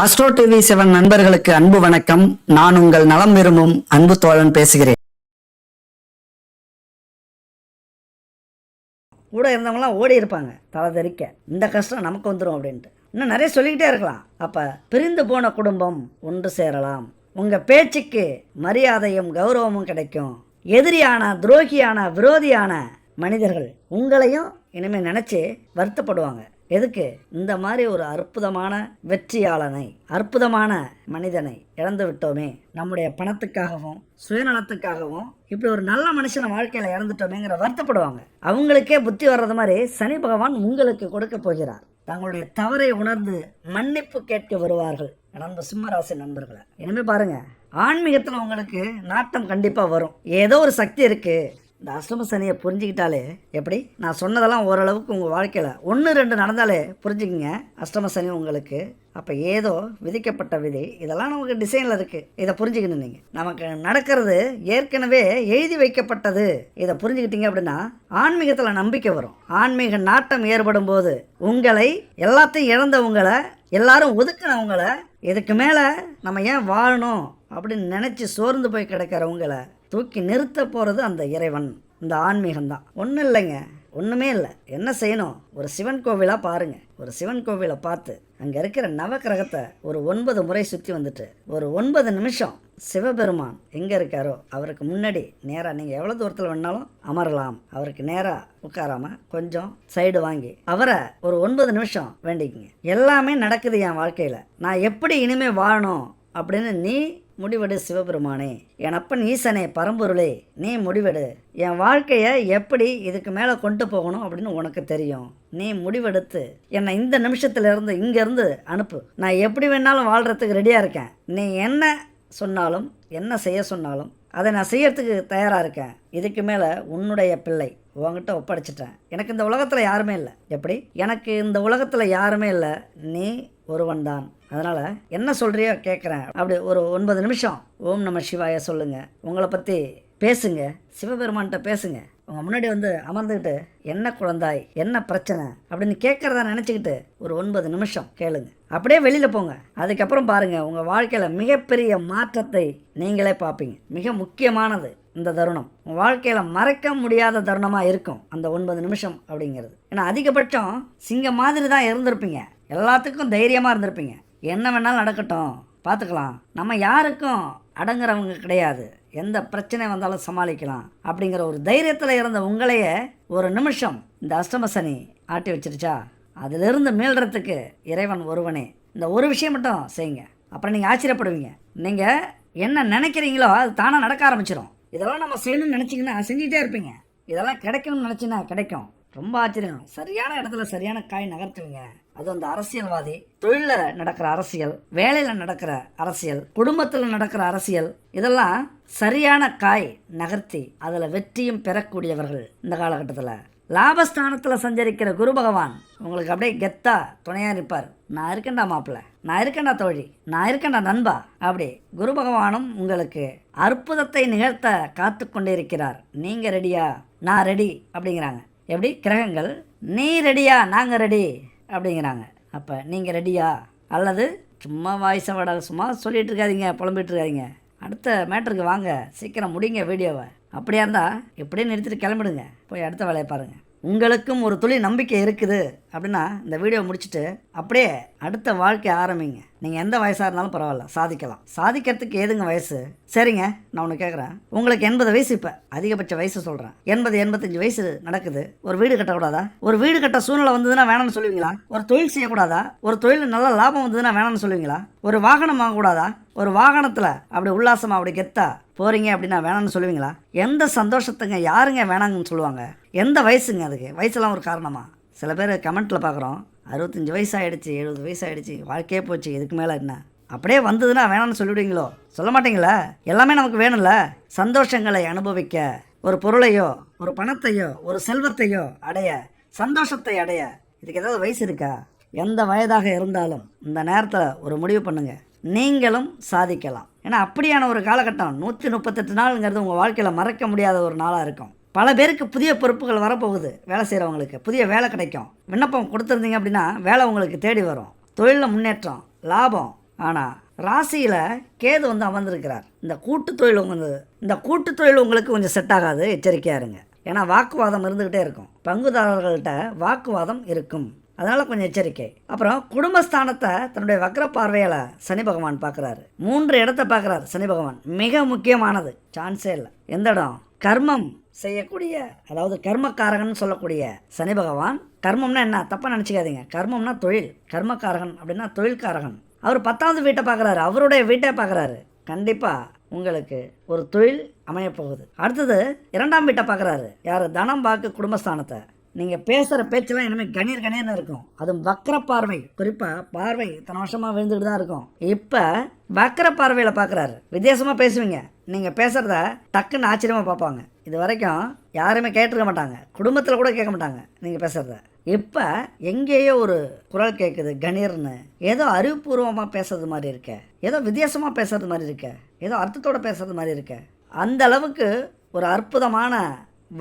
Astro TV seven நண்பர்களுக்கு அன்பு வணக்கம். நான் உங்கள் நலம் விரும்பும் அன்பு தோழன் பேசுகிறேன். கூட இருந்தவங்களாம் ஓடி இருப்பாங்க. தலை தெரிக்க இந்த கஷ்டம் நமக்கு வந்துடும் அப்படின்ட்டு. இன்னும் நிறைய சொல்லிக்கிட்டே இருக்கலாம். அப்போ பிரிந்து போன குடும்பம் ஒன்று சேரலாம். உங்கள் பேச்சுக்கு மரியாதையும் கௌரவமும் கிடைக்கும். எதிரியான துரோகியான விரோதியான மனிதர்கள் உங்களையும் இனிமேல் நினச்சி வருத்தப்படுவாங்க. எதுக்கு? இந்த மாதிரி ஒரு அற்புதமான வெற்றியாளனை அற்புதமான மனிதனை இழந்து விட்டோமே. நம்முடைய பணத்துக்காகவும் சுயநலத்துக்காகவும் இப்படி ஒரு நல்ல மனுஷனை வாழ்க்கையில் இறந்துட்டோமேங்கிற வருத்தப்படுவாங்க. அவங்களுக்கே புத்தி வர்றது மாதிரி சனி பகவான் உங்களுக்கு கொடுக்க போகிறார். தங்களுடைய தவறை உணர்ந்து மன்னிப்பு கேட்க வருவார்கள். நடந்த சிம்மராசி நண்பர்களை இனிமே பாருங்க. ஆன்மீகத்தில் உங்களுக்கு நாட்டம் கண்டிப்பாக வரும். ஏதோ ஒரு சக்தி இருக்குது இந்த அஷ்டம சனியை புரிஞ்சுக்கிட்டாலே எப்படி? நான் சொன்னதெல்லாம் ஓரளவுக்கு உங்கள் வாழ்க்கையில். ஒன்று ரெண்டு நடந்தாலே புரிஞ்சுக்கிங்க. அஷ்டம சனி உங்களுக்கு. அப்போ ஏதோ விதிக்கப்பட்ட விதி. இதெல்லாம் நமக்கு டிசைனில் இருக்குது இதை புரிஞ்சுக்கணும் நீங்கள் நமக்கு நடக்கிறது ஏற்கனவே எழுதி வைக்கப்பட்டது. இதை புரிஞ்சுக்கிட்டீங்க அப்படின்னா ஆன்மீகத்தில் நம்பிக்கை வரும். ஆன்மீக நாட்டம் ஏற்படும் போது உங்களை எல்லாத்தையும் இழந்தவங்களை எல்லாரும் ஒதுக்கினவங்களை இதுக்கு மேலே நம்ம ஏன் வாழணும் அப்படின்னு நினச்சி சோர்ந்து போய் கிடக்கிறவங்களை தூக்கி நிறுத்த போகிறது அந்த இறைவன். இந்த ஆன்மீகம்தான். ஒன்றும் இல்லைங்க. ஒன்றுமே இல்லை. என்ன செய்யணும்? ஒரு சிவன் கோவிலாக பாருங்கள் ஒரு சிவன் கோவிலை பார்த்து அங்கே இருக்கிற நவக்கிரகத்தை ஒரு ஒன்பது முறை சுற்றி வந்துட்டு ஒரு ஒன்பது நிமிஷம் சிவபெருமான் எங்கே இருக்காரோ அவருக்கு முன்னாடி நேராக நீங்கள் எவ்வளோ தூரத்தில் வேணாலும் அமரலாம். அவருக்கு நேராக உட்காராம கொஞ்சம் சைடு வாங்கி அவரை ஒரு ஒன்பது நிமிஷம் வேண்டிக்குங்க. எல்லாமே நடக்குது என் வாழ்க்கையில். நான் எப்படி இனிமேல் வாழணும் அப்படின்னு நீ முடிவெடு சிவபெருமானே. என் அப்பன் ஈசனே பரம்பொருளே நீ முடிவெடு. என் வாழ்க்கையை எப்படி இதுக்கு மேலே கொண்டு போகணும் அப்படின்னு உனக்கு தெரியும். நீ முடிவெடுத்து என்னை இந்த நிமிஷத்துலேருந்து இங்கேருந்து அனுப்பு. நான் எப்படி வேணாலும் வாழ்கிறதுக்கு ரெடியாக இருக்கேன். நீ என்ன சொன்னாலும் என்ன செய்ய சொன்னாலும் அதை நான் செய்யறதுக்கு தயாராக இருக்கேன். இதுக்கு மேலே உன்னுடைய பிள்ளை உங்ககிட்ட ஒப்படைச்சிட்டேன். எனக்கு இந்த உலகத்தில் யாருமே இல்லை. எப்படி? எனக்கு இந்த உலகத்தில் யாருமே இல்லை. நீ ஒருவன் தான் அதனால் என்ன சொல்கிறியோ கேட்குறேன் அப்படி ஒரு ஒன்பது நிமிஷம் ஓம் நம சிவாய சொல்லுங்கள் உங்களை பற்றி பேசுங்க. சிவபெருமான்கிட்ட பேசுங்க. உங்கள் முன்னாடி வந்து அமர்ந்துக்கிட்டு என்ன குழந்தாய் என்ன பிரச்சனை அப்படின்னு கேட்குறதா நினச்சிக்கிட்டு ஒரு ஒன்பது நிமிஷம் கேளுங்க. அப்படியே வெளியில் போங்க. அதுக்கப்புறம் பாருங்கள் உங்கள் வாழ்க்கையில் மிகப்பெரிய மாற்றத்தை நீங்களே பார்ப்பீங்க. மிக முக்கியமானது இந்த தருணம். உங்கள் வாழ்க்கையில் மறக்க முடியாத தருணமாக இருக்கும் அந்த ஒன்பது நிமிஷம் அப்படிங்கிறது. ஏன்னா அதிகபட்சம் சிங்க மாதிரி தான் இருந்திருப்பீங்க. எல்லாத்துக்கும் தைரியமாக இருந்திருப்பீங்க. என்ன வேணாலும் நடக்கட்டும். பார்த்துக்கலாம். நம்ம யாருக்கும் அடங்குறவங்க கிடையாது. எந்த பிரச்சனை வந்தாலும் சமாளிக்கலாம். அப்படிங்கிற ஒரு தைரியத்தில் இருந்த உங்களையே ஒரு நிமிஷம் இந்த அஷ்டம சனி ஆட்டி வச்சிருச்சா? அதிலிருந்து மீள்றதுக்கு இறைவன் ஒருவனே. இந்த ஒரு விஷயம் மட்டும் செய்யுங்க. அப்புறம் நீங்கள் ஆச்சரியப்படுவீங்க. நீங்கள் என்ன நினைக்கிறீங்களோ அது தானாக நடக்க ஆரம்பிச்சிடும் இதெல்லாம் நம்ம செய்யணும்னு நினச்சிங்கன்னா செஞ்சுட்டே இருப்பீங்க. இதெல்லாம் கிடைக்கும்னு நினச்சின்னா கிடைக்கும். ரொம்ப ஆச்சரியம். சரியான இடத்துல சரியான காய் நகர்த்துவீங்க. அது அந்த அரசியல்வாதி தொழிலில் நடக்கிற அரசியல் வேலையில் நடக்கிற அரசியல் குடும்பத்தில் நடக்கிற அரசியல் இதெல்லாம் சரியான காய் நகர்த்தி அதில் வெற்றியும் பெறக்கூடியவர்கள் இந்த காலகட்டத்தில். லாபஸ்தானத்தில் சஞ்சரிக்கிற குரு பகவான் உங்களுக்கு அப்படியே கெத்தா துணையாக இருப்பார். நான் இருக்கேன்டா மாப்பிள்ள நான் இருக்கேன்டா தோழி நான் இருக்கேன்டா நண்பா அப்படி குரு பகவானும் உங்களுக்கு அற்புதத்தை நிகழ்த்த காத்து கொண்டே இருக்கிறார் நீங்கள் ரெடியா நான் ரெடி அப்படிங்கிறாங்க. எப்படி? கிரகங்கள் நீ ரெடியா நாங்கள் ரெடி அப்படிங்கிறாங்க. அப்போ நீங்கள் ரெடியா? அல்லது சும்மா வாய்ஸை வட சும்மா சொல்லிகிட்டு இருக்காதிங்க புலம்பிகிட்டு இருக்காதிங்க அடுத்த மேட்டருக்கு வாங்க. சீக்கிரம் முடிங்க வீடியோவை. அப்படியா இருந்தால் எப்படியும் நிறுத்திட்டு கிளம்பிடுங்க. போய் அடுத்த வேலையை பாருங்கள் உங்களுக்கும் ஒரு துளி நம்பிக்கை இருக்குது அப்படின்னா இந்த வீடியோ முடிச்சுட்டு அப்படியே அடுத்த வாழ்க்கை ஆரம்பிங்க. நீங்கள் எந்த வயசாக இருந்தாலும் பரவாயில்ல சாதிக்கலாம். சாதிக்கிறதுக்கு ஏதுங்க வயசு? சரிங்க நான் ஒன்று கேட்குறேன் உங்களுக்கு எண்பது வயசு இப்போ அதிகபட்ச வயசு சொல்கிறேன் எண்பது எண்பத்தஞ்சு வயசு நடக்குது. ஒரு வீடு கட்டக்கூடாதா ஒரு வீடு கட்ட சூழ்நிலை வந்ததுன்னா வேணாம்னு சொல்லுவீங்களா? ஒரு தொழில் செய்யக்கூடாதா? ஒரு தொழில் நல்ல லாபம் வந்ததுன்னா வேணாம்னு சொல்லுவீங்களா? ஒரு வாகனம் வாங்கக்கூடாதா? ஒரு வாகனத்தில் அப்படி உல்லாசமாக அப்படி கெத்தா போகிறீங்க அப்படின்னா வேணாம்னு சொல்லுவீங்களா? எந்த சந்தோஷத்துங்க யாருங்க வேணாங்கன்னு சொல்லுவாங்க? எந்த வயசுங்க அதுக்கு? வயசுலாம் ஒரு காரணமா? சில பேர் கமெண்ட்டில் பார்க்குறோம் அறுபத்தஞ்சி வயசு ஆகிடுச்சு எழுபது வயசு ஆகிடுச்சு வாழ்க்கையே போச்சு இதுக்கு மேலே என்ன? அப்படியே வந்ததுன்னா வேணாம்னு சொல்லிவிடுவீங்களோ சொல்ல மாட்டீங்களா? எல்லாமே நமக்கு வேணும்ல? சந்தோஷங்களை அனுபவிக்க ஒரு பொருளையோ ஒரு பணத்தையோ ஒரு செல்வத்தையோ அடைய சந்தோஷத்தை அடைய இதுக்கு ஏதாவது வயசு இருக்கா? எந்த வயதாக இருந்தாலும் இந்த நேரத்தில் ஒரு முடிவு பண்ணுங்கள் நீங்களும் சாதிக்கலாம். ஏன்னா அப்படியான ஒரு காலகட்டம் நூற்றி முப்பத்தெட்டு நாளுங்கிறது உங்கள் வாழ்க்கையில் மறக்க முடியாத ஒரு நாளாக இருக்கும். பல பேருக்கு புதிய பொறுப்புகள் வரப்போகுது வேலை செய்கிறவங்களுக்கு புதிய வேலை கிடைக்கும். விண்ணப்பம் கொடுத்துருந்தீங்க அப்படின்னா வேலை உங்களுக்கு தேடி வரும். தொழிலில் முன்னேற்றம் லாபம். ஆனால் ராசியில் கேது வந்து அமர்ந்திருக்கிறார். இந்த கூட்டு தொழில் வந்து இந்த கூட்டு தொழில் உங்களுக்கு கொஞ்சம் செட் ஆகாது எச்சரிக்கையாக இருங்க. ஏன்னா வாக்குவாதம் இருந்துக்கிட்டே இருக்கும். பங்குதாரர்கள்ட்ட வாக்குவாதம் இருக்கும். அதனால் கொஞ்சம் எச்சரிக்கை. அப்புறம் குடும்பஸ்தானத்தை தன்னுடைய வக்ர பார்வையால் சனி பகவான் பார்க்குறாரு. மூன்று இடத்த பார்க்குறாரு சனி பகவான். மிக முக்கியமானது. சான்ஸே இல்லை. எந்த இடம்? கர்மம் செய்யக்கூடிய அதாவது கர்மக்காரகன் சொல்லக்கூடிய சனி பகவான். கர்மம்னா என்ன? தப்பாக நினச்சிக்காதீங்க. கர்மம்னா தொழில். கர்மக்காரகன் அப்படின்னா தொழில்காரகன். அவர் பத்தாவது வீட்டை பார்க்குறாரு. அவருடைய வீட்டை பார்க்குறாரு. கண்டிப்பாக உங்களுக்கு ஒரு தொழில் அமையப்போகுது. அடுத்தது இரண்டாம் வீட்டை பார்க்குறாரு. யார்? தனம் பார்க்க குடும்பஸ்தானத்தை. நீங்கள் பேசுகிற பேச்செல்லாம் இனிமேல் கணீர் கணீர்னு இருக்கும். அதுவும் வக்கர பார்வை. குறிப்பாக பார்வை இத்தனை வருஷமாக விழுந்துக்கிட்டு தான் இருக்கும். இப்போ வக்கர பார்வையில் பார்க்குறாரு வித்தியாசமாக பேசுவீங்க. நீங்கள் பேசுகிறத டக்குன்னு ஆச்சரியமாக பார்ப்பாங்க. இது வரைக்கும் யாருமே கேட்டிருக்க மாட்டாங்க. குடும்பத்தில் கூட கேட்க மாட்டாங்க நீங்கள் பேசுகிறத இப்போ எங்கேயோ ஒரு குரல் கேட்குது கணீர்னு ஏதோ அறிவுபூர்வமாக பேசுறது மாதிரி இருக்க. ஏதோ வித்தியாசமாக பேசுறது மாதிரி இருக்க. ஏதோ அர்த்தத்தோடு பேசுறது மாதிரி இருக்க. அந்த அளவுக்கு ஒரு அற்புதமான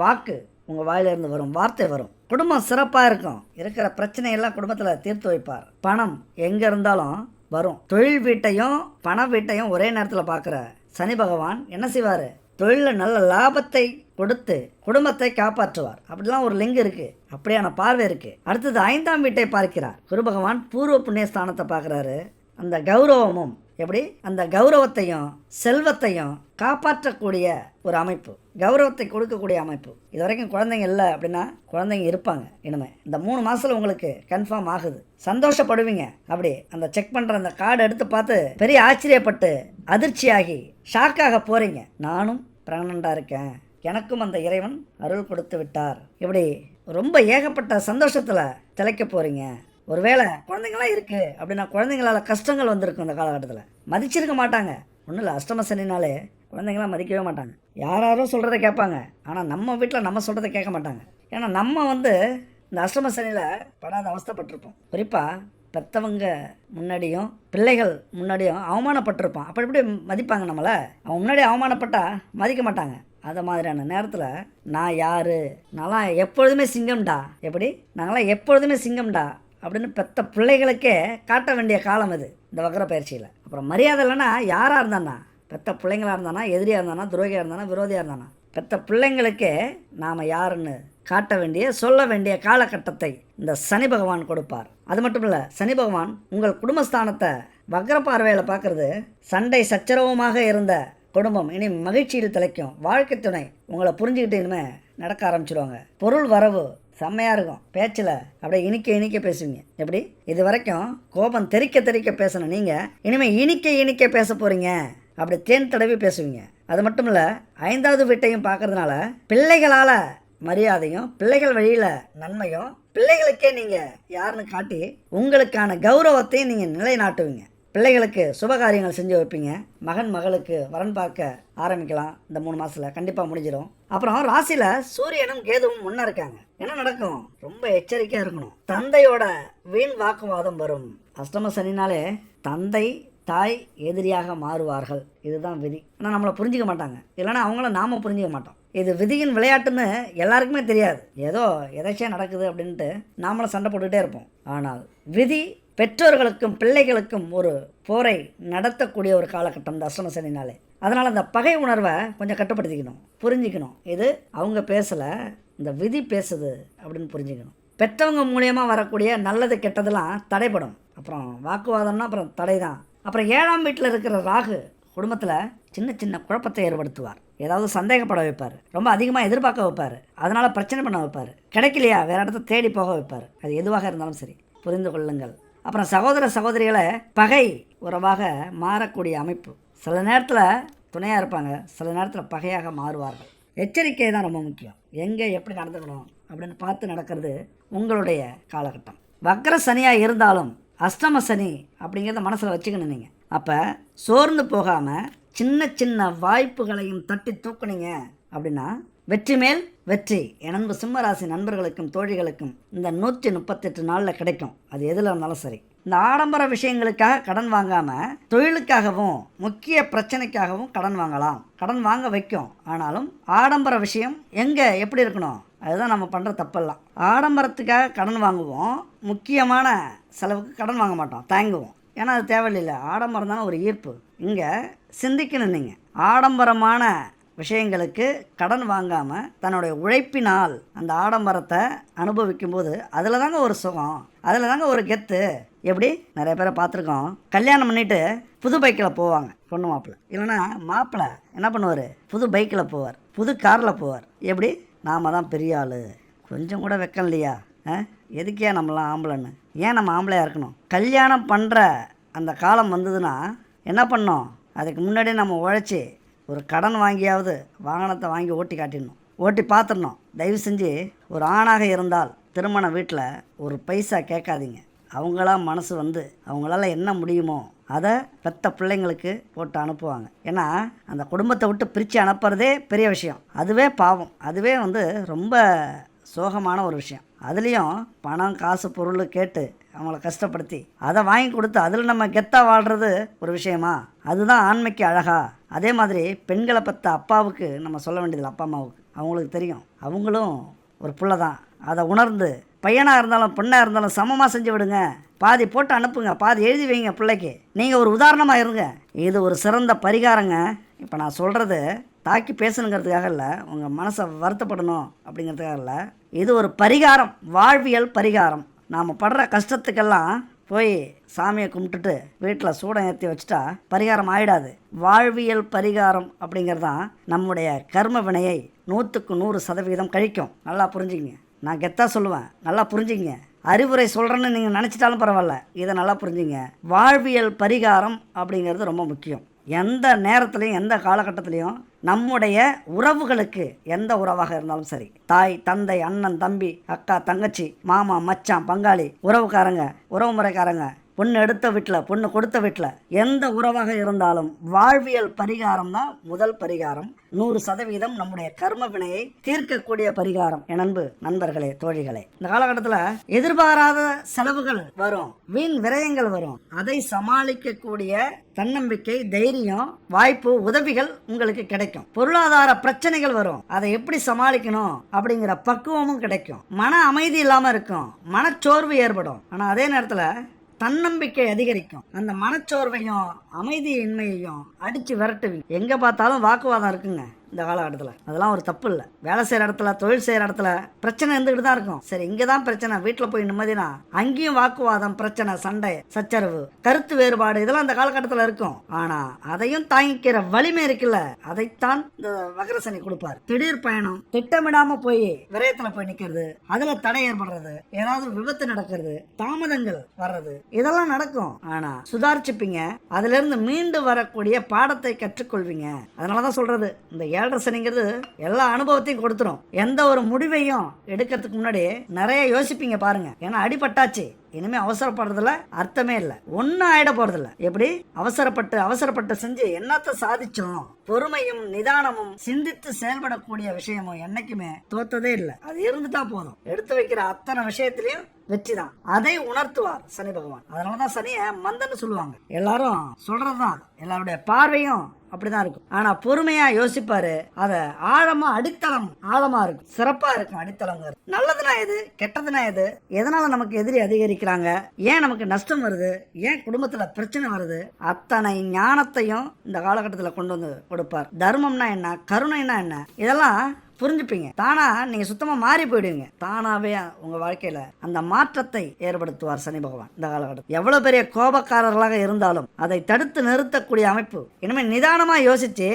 வாக்கு உங்கள் வாயிலிருந்து வரும் வார்த்தை வரும். குடும்பம் சிறப்பாக இருக்கும். இருக்கிற பிரச்சனையெல்லாம் குடும்பத்தில் தீர்த்து வைப்பார். பணம் எங்கே இருந்தாலும் வரும். தொழில் வீட்டையும் பண வீட்டையும் ஒரே நேரத்தில் பார்க்குற சனி பகவான் என்ன செய்வார்? தொழிலில் நல்ல லாபத்தை கொடுத்து குடும்பத்தை காப்பாற்றுவார். அப்படிலாம் ஒரு லிங்க் இருக்குது அப்படியான பார்வை இருக்குது அடுத்தது ஐந்தாம் வீட்டை பார்க்கிறார். குரு பகவான் பூர்வ புண்ணிய ஸ்தானத்தை பார்க்குறாரு. அந்த கௌரவமும் எப்படி? அந்த கௌரவத்தையும் செல்வத்தையும் காப்பாற்றக்கூடிய ஒரு அமைப்பு. கௌரவத்தை கொடுக்கக்கூடிய அமைப்பு. இது வரைக்கும் குழந்தைங்க இல்லை அப்படின்னா குழந்தைங்க இருப்பாங்க இனிமே. இந்த மூணு மாதத்தில் உங்களுக்கு கன்ஃபார்ம் ஆகுது. சந்தோஷப்படுவீங்க. அப்படி அந்த செக் பண்ணுற அந்த கார்டு எடுத்து பார்த்து பெரிய ஆச்சரியப்பட்டு அதிர்ச்சியாகி ஷாக்காக போகிறீங்க நானும் பிரெக்னண்டாக இருக்கேன். எனக்கும் அந்த இறைவன் அருள் கொடுத்து விட்டார். இப்படி ரொம்ப ஏகப்பட்ட சந்தோஷத்தில் திளைக்க போகிறீங்க ஒருவேளை குழந்தைங்களாம் இருக்குது அப்படின்னா குழந்தைங்களால கஷ்டங்கள் வந்திருக்கும் இந்த காலகட்டத்தில். மதிச்சிருக்க மாட்டாங்க. ஒன்றும் இல்லை அஷ்டம சனினாலே குழந்தைங்களாம் மதிக்கவே மாட்டாங்க. யாராரோ சொல்கிறத கேட்பாங்க. ஆனால் நம்ம வீட்டில் நம்ம சொல்கிறத கேட்க மாட்டாங்க. ஏன்னா நம்ம வந்து இந்த அஷ்டம சனியில் படாத அவஸ்தைப்பட்டிருப்போம். குறிப்பாக பெற்றவங்க முன்னாடியும் பிள்ளைகள் முன்னாடியும் அவமானப்பட்டிருப்பான் அப்படி இப்படி மதிப்பாங்க நம்மளை. அவன் முன்னாடி அவமானப்பட்டால் மதிக்க மாட்டாங்க. அது மாதிரியான நேரத்தில் நான் யார்? நான்லாம் எப்பொழுதுமே சிங்கம்டா. எப்படி? நாங்களாம் எப்பொழுதுமே சிங்கம்டா. அப்படின்னு பெத்த பிள்ளைகளுக்கே காட்ட வேண்டிய காலம் இது இந்த வக்கர பயிற்சியில். அப்புறம் மரியாதை இல்லைன்னா யாராக இருந்தானா? பெத்த பிள்ளைங்களாக இருந்தானா? எதிரியாக இருந்தானா? துரோகியாக இருந்தானா? விரோதியாக இருந்தானா? பெத்த பிள்ளைங்களுக்கே நாம் யாருன்னு காட்ட வேண்டிய சொல்ல வேண்டிய காலகட்டத்தை இந்த சனி பகவான் கொடுப்பார். அது மட்டும் இல்லை சனி பகவான் உங்கள் குடும்பஸ்தானத்தை வக்கர பார்வையில் பார்க்குறது சண்டை சச்சரவுமாக இருந்த குடும்பம். இனி மகிழ்ச்சியில் திளைக்கும். வாழ்க்கை துணை உங்களை புரிஞ்சுக்கிட்டு இனிமேல் நடக்க ஆரம்பிச்சிடுவாங்க பொருள் வரவு செம்மையாக இருக்கும். பேச்சில் அப்படியே இனிக்க இனிக்க பேசுவீங்க. எப்படி? இது வரைக்கும் கோபம் தெறிக்க தெறிக்க பேசணும் நீங்கள் இனிமேல் இனிக்க இனிக்க பேச போகிறீங்க அப்படி தேன் தடவி பேசுவீங்க. அது மட்டும் இல்லை ஐந்தாவது வீட்டையும் பார்க்கறதுனால பிள்ளைகளால் மரியாதையும் பிள்ளைகள் வழியில் நன்மையும் பிள்ளைகளுக்கே நீங்கள் யாருன்னு காட்டி உங்களுக்கான கௌரவத்தையும் நீங்கள் நிலைநாட்டுவீங்க. பிள்ளைகளுக்கு சுபகாரியங்கள் செஞ்சு வைப்பீங்க. மகன் மகளுக்கு வரன் பார்க்க ஆரம்பிக்கலாம். இந்த மூணு மாதத்தில் கண்டிப்பாக முடிஞ்சிடும் அப்புறம் ராசியில சூரியனும் கேதுவும் முன்ன இருக்காங்க. என்ன நடக்கும்? ரொம்ப எச்சரிக்கையாக இருக்கணும். தந்தையோட வீண் வாக்குவாதம் வரும். அஷ்டம சனினாலே தந்தை தாய் எதிரியாக மாறுவார்கள். இதுதான் விதி. ஆனால் நம்மளை புரிஞ்சிக்க மாட்டாங்க. இல்லைன்னா அவங்கள நாம புரிஞ்சிக்க மாட்டோம். இது விதியின் விளையாட்டுன்னு எல்லாருக்குமே தெரியாது. ஏதோ எதாச்சியாக நடக்குது அப்படின்ட்டு நாமளும் சண்டை போட்டுக்கிட்டே இருப்போம். ஆனால் விதி பெற்றோர்களுக்கும் பிள்ளைகளுக்கும் ஒரு போரை நடத்தக்கூடிய ஒரு காலகட்டம் இந்த அஷ்டம சனினாலே. அதனால் அந்த பகை உணர்வை கொஞ்சம் கட்டுப்படுத்திக்கணும் புரிஞ்சுக்கணும். இது அவங்க பேசலை இந்த விதி பேசுது அப்படின்னு புரிஞ்சுக்கணும். பெற்றவங்க மூலியமாக வரக்கூடிய நல்லது கெட்டதெல்லாம் தடைப்படும் அப்புறம் வாக்குவாதம்னா அப்புறம் தடை தான் அப்புறம் ஏழாம் வீட்டில் இருக்கிற ராகு குடும்பத்தில் சின்ன சின்ன குழப்பத்தை ஏற்படுத்துவார். ஏதாவது சந்தேகப்பட வைப்பார். ரொம்ப அதிகமாக எதிர்பார்க்க வைப்பார். அதனால் பிரச்சனை பண்ண வைப்பார். கிடைக்கலையா? வேறு இடத்த தேடி போக வைப்பார். அது எதுவாக இருந்தாலும் சரி. புரிந்து கொள்ளுங்கள். அப்புறம் சகோதர சகோதரிகளை பகை உறவாக மாறக்கூடிய அமைப்பு. சில நேரத்தில் துணையாக இருப்பாங்க சில நேரத்தில் பகையாக மாறுவார்கள். எச்சரிக்கை தான் ரொம்ப முக்கியம். எங்கே எப்படி நடந்துக்கணும் அப்படின்னு பார்த்து நடக்கிறது உங்களுடைய காலகட்டம். வக்ர சனியாக இருந்தாலும் அஷ்டம சனி அப்படிங்கிறத மனசில் வச்சுக்கணும் நீங்கள் அப்போ சோர்ந்து போகாமல் சின்ன சின்ன வாய்ப்புகளையும் தட்டி தூக்குனீங்க அப்படின்னா வெற்றி மேல் வெற்றி. என் சிம்மராசி நண்பர்களுக்கும் தோழிகளுக்கும் இந்த நூற்றி முப்பத்தெட்டு நாளில் கிடைக்கும். அது எதில் இருந்தாலும் சரி. இந்த ஆடம்பர விஷயங்களுக்காக கடன் வாங்காமல் தொழிலுக்காகவும் முக்கிய பிரச்சனைக்காகவும் கடன் வாங்கலாம். கடன் வாங்க வைக்கும். ஆனாலும் ஆடம்பர விஷயம் எங்கே எப்படி இருக்கணும்? அதுதான் நம்ம பண்ணுற தப்பெல்லாம். ஆடம்பரத்துக்காக கடன் வாங்குவோம். முக்கியமான செலவுக்கு கடன் வாங்க மாட்டோம். தாங்குவோம். ஏன்னா அது தேவையில்லை. ஆடம்பரம் தானே ஒரு ஈர்ப்பு. இங்கே சிந்திக்கணும் நீங்கள் ஆடம்பரமான விஷயங்களுக்கு கடன் வாங்காமல் தன்னுடைய உழைப்பினால் அந்த ஆடம்பரத்தை அனுபவிக்கும் போது அதில் தாங்க ஒரு சுகம் அதில் தாங்க ஒரு கெத்து. எப்படி? நிறைய பேரை பார்த்துருக்கோம். கல்யாணம் பண்ணிவிட்டு புது பைக்கில் போவாங்க பொண்ணு மாப்பிள்ளை இல்லைன்னா மாப்பிள்ளை என்ன பண்ணுவார்? புது பைக்கில் போவார் புது காரில் போவார். எப்படி? நாம் தான் பெரிய ஆள். கொஞ்சம் கூட வெக்கம் இல்லையா? ஆ? எதுக்கே நம்மளாம் ஆம்பளைன்னு? ஏன் நம்ம ஆம்பளையாக இருக்கணும்? கல்யாணம் பண்ணுற அந்த காலம் வந்ததுன்னா என்ன பண்ணோம்? அதுக்கு முன்னாடியே நம்ம உழைச்சி ஒரு கடன் வாங்கியாவது வாகனத்தை வாங்கி ஓட்டி காட்டிடணும். ஓட்டி பார்த்துடணும். தயவு செஞ்சு ஒரு ஆணாக இருந்தால் திருமண வீட்டில் ஒரு பைசா கேட்காதீங்க. அவங்களா மனசு வந்து அவங்களால என்ன முடியுமோ அதை பெத்த பிள்ளைங்களுக்கு போட்டு அனுப்புவாங்க. ஏன்னா அந்த குடும்பத்தை விட்டு பிரித்து அனுப்புறதே பெரிய விஷயம். அதுவே பாவம். அதுவே வந்து ரொம்ப சோகமான ஒரு விஷயம். அதுலேயும் பணம் காசு பொருள் கேட்டு அவங்கள கஷ்டப்படுத்தி அதை வாங்கி கொடுத்து அதில் நம்ம கெத்தாக வாழ்கிறது ஒரு விஷயமா? அதுதான் ஆண்மைக்கு அழகா அதே மாதிரி பெண்களை பற்ற அப்பாவுக்கு நம்ம சொல்ல வேண்டியதில்லை அப்பா அம்மாவுக்கு. அவங்களுக்கு தெரியும். அவங்களும் ஒரு புள்ள தான். அதை உணர்ந்து பையனாக இருந்தாலும் பெண்ணாக இருந்தாலும் சமமாக செஞ்சு விடுங்க. பாதி போட்டு அனுப்புங்க. பாதி எழுதி வைங்க பிள்ளைக்கு. நீங்கள் ஒரு உதாரணமாக இருங்க. இது ஒரு சிறந்த பரிகாரங்க. இப்போ நான் சொல்கிறது தாக்கி பேசணுங்கிறதுக்காக இல்லை உங்கள் மனசை வருத்தப்படணும் அப்படிங்கிறதுக்காக இல்லை. இது ஒரு பரிகாரம் வாழ்வியல் பரிகாரம். நாம் படுற கஷ்டத்துக்கெல்லாம் போய் சாமியை கும்பிட்டுட்டு வீட்டில் சூடம் ஏற்றி வச்சுட்டா பரிகாரம் ஆயிடாது. வாழ்வியல் பரிகாரம் அப்படிங்கிறது தான் நம்முடைய கர்ம வினையை நூற்றுக்கு நூறு சதவீதம் கழிக்கும். நல்லா புரிஞ்சுக்கிங்க. நான் கெத்தாக சொல்லுவேன். நல்லா புரிஞ்சுக்கிங்க. அறிவுரை சொல்கிறேன்னு நீங்கள் நினச்சிட்டாலும் பரவாயில்ல. இதை நல்லா புரிஞ்சுங்க வாழ்வியல் பரிகாரம் அப்படிங்கிறது ரொம்ப முக்கியம். எந்த நேரத்துலையும் எந்த காலகட்டத்திலையும் நம்முடைய உறவுகளுக்கு எந்த உறவாக இருந்தாலும் சரி தாய் தந்தை அண்ணன் தம்பி அக்கா தங்கச்சி மாமா மச்சான் பங்காளி உறவுக்காரங்க உறவுமுறைக்காரங்க பொண்ணு எடுத்த வீட்டில் பொண்ணு கொடுத்த வீட்டில் எந்த உறவாக இருந்தாலும் வாழ்வியல் பரிகாரம் தான் முதல் பரிகாரம். நூறு சதவீதம் நம்முடைய கர்ம வினையை தீர்க்கக்கூடிய பரிகாரம். என் அன்பு நண்பர்களே தோழிகளே இந்த காலகட்டத்தில் எதிர்பாராத செலவுகள் வரும் வீண் விரயங்கள் வரும். அதை சமாளிக்கக்கூடிய தன்னம்பிக்கை தைரியம் வாய்ப்பு உதவிகள் உங்களுக்கு கிடைக்கும். பொருளாதார பிரச்சனைகள் வரும். அதை எப்படி சமாளிக்கணும் அப்படிங்கிற பக்குவமும் கிடைக்கும். மன அமைதி இல்லாமல் இருக்கும். மனச்சோர்வு ஏற்படும். ஆனால் அதே நேரத்தில் தன்னம்பிக்கை அதிகரிக்கும். அந்த மனச்சோர்வையும் அமைதியின்மையையும் அடித்து விரட்டுவீங்க. எங்கே பார்த்தாலும் வாக்குவாதம் இருக்குங்க. இந்த காலகட்டத்தில். அதெல்லாம் ஒரு தப்பு இல்லை. வேலை செய்கிற இடத்துல தொழில் செய்கிற இடத்துல பிரச்சனை இருந்துகிட்டு தான் இருக்கும். சரி இங்கே தான் பிரச்சனை. வீட்டில் போய் நிம்மதினா அங்கேயும் வாக்குவாதம் பிரச்சனை சண்டை சச்சரவு கருத்து வேறுபாடு இதெல்லாம் அந்த காலகட்டத்தில் இருக்கும். ஆனால் அதையும் தாங்கிக்கிற வலிமை இருக்குல்ல. அதைத்தான் இந்த வகரசனி கொடுப்பார். திடீர் பயணம் திட்டமிடாம போய் விரயத்தில் போய் நிற்கிறது அதில் தடை ஏற்படுறது ஏதாவது விபத்து நடக்கிறது தாமதங்கள் வர்றது இதெல்லாம் நடக்கும். ஆனா சுதாரிச்சுப்பீங்க. அதுல இருந்து மீண்டு வரக்கூடிய பாடத்தை கற்றுக்கொள்வீங்க. அதனாலதான் சொல்றது இந்த ஏழரை சனிங்கிறது எல்லா அனுபவத்தையும் கொடுத்துரும். எந்த ஒரு முடிவையும் எடுக்கிறதுக்கு முன்னாடி நிறைய யோசிப்பீங்க பாருங்க. ஏன்னா அடிபட்டாச்சு. இனிமே அவசரப்படுறதுல அர்த்தமே இல்லை. ஒன்றும் ஆயிட போறதில்ல. எப்படி? அவசரப்பட்டு அவசரப்பட்டு செஞ்சு என்னத்த சாதிச்சோம்? பொறுமையும் நிதானமும் சிந்தித்து செயல்படக்கூடிய விஷயமும் என்னைக்குமே தோத்ததே இல்லை. அது இருந்துட்டா போதும். எடுத்து வைக்கிற அத்தனை விஷயத்திலையும் வெற்றி தான். அதை உணர்த்துவார் சனி பகவான். அதனாலதான் சனியை மந்தன்னு சொல்லுவாங்க. எல்லாரும் சொல்றதுதான் எல்லாருடைய பார்வையும் அப்படிதான் இருக்கும். ஆனா பொறுமையா யோசிப்பாரு அத ஆழமா அடித்தளம் ஆழமா இருக்கும். சிறப்பா இருக்கும் அடித்தளங்கிறது. நல்லதுனா எது? கெட்டதுனா எது? எதனால நமக்கு எதிரி அதிகரிக்கிறாங்க? ஏன் நமக்கு நஷ்டம் வருது? ஏன் குடும்பத்துல பிரச்சனை வருது? அத்தனை ஞானத்தையும் இந்த காலகட்டத்தில் கொண்டு வந்து கொடுப்பார். தர்மம்னா என்ன? கருணைனா என்ன? இதெல்லாம் புரிஞ்சுப்பீங்க. தானா நீங்க சுத்தமா மாறி போயிடுவீங்க. தானாவே உங்க வாழ்க்கையில அந்த மாற்றத்தை ஏற்படுத்துவார் சனி பகவான் இந்த காலகட்டம் எவ்வளவு பெரிய கோபக்காரர்களாக இருந்தாலும் அதை தடுத்து நிறுத்தக்கூடிய அமைப்பு. இனிமே நிதானமா யோசிச்சு